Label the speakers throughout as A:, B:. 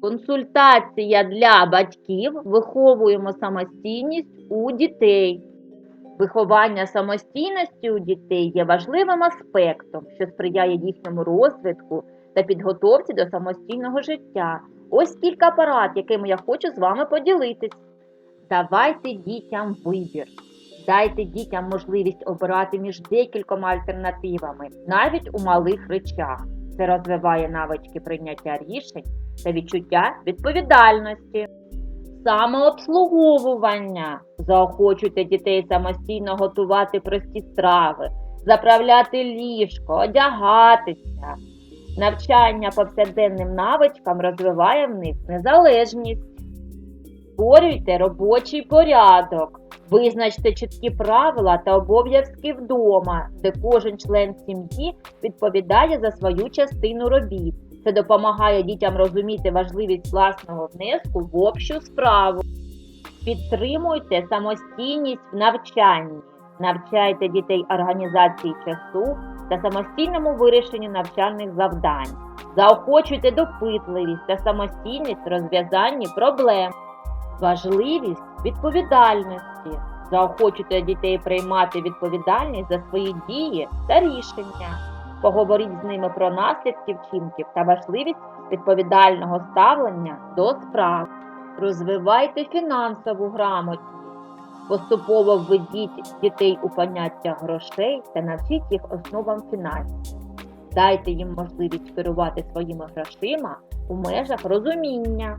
A: Консультація для батьків. Виховуємо самостійність у дітей. Виховання самостійності у дітей є важливим аспектом, що сприяє їхньому розвитку та підготовці до самостійного життя. Ось кілька порад, якими я хочу з вами поділитись. Давайте дітям вибір. Дайте дітям можливість обирати між декількома альтернативами, навіть у малих речах. Це розвиває навички прийняття рішень та відчуття відповідальності. Самообслуговування. Заохочуйте дітей самостійно готувати прості страви, заправляти ліжко, одягатися. Навчання повсякденним навичкам розвиває в них незалежність. Створюйте робочий порядок. Визначте чіткі правила та обов'язки вдома, де кожен член сім'ї відповідає за свою частину робіт. Це допомагає дітям розуміти важливість власного внеску в общу справу. Підтримуйте самостійність в навчанні. Навчайте дітей організації часу та самостійному вирішенню навчальних завдань. Заохочуйте допитливість та самостійність в розв'язанні проблем. Важливість відповідальності. Заохочуйте дітей приймати відповідальність за свої дії та рішення. Поговоріть з ними про наслідки вчинків та важливість відповідального ставлення до справ. Розвивайте фінансову грамотність. Поступово введіть дітей у поняття грошей та навчіть їх основам фінансів. Дайте їм можливість керувати своїми грошима у межах розуміння.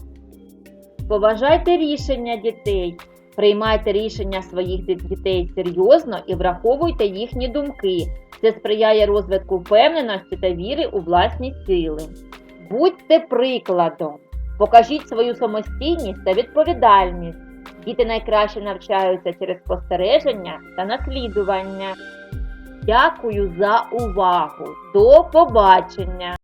A: Поважайте рішення дітей. Приймайте рішення своїх дітей серйозно і враховуйте їхні думки. Це сприяє розвитку впевненості та віри у власні сили. Будьте прикладом. Покажіть свою самостійність та відповідальність. Діти найкраще навчаються через спостереження та наслідування. Дякую за увагу. До побачення!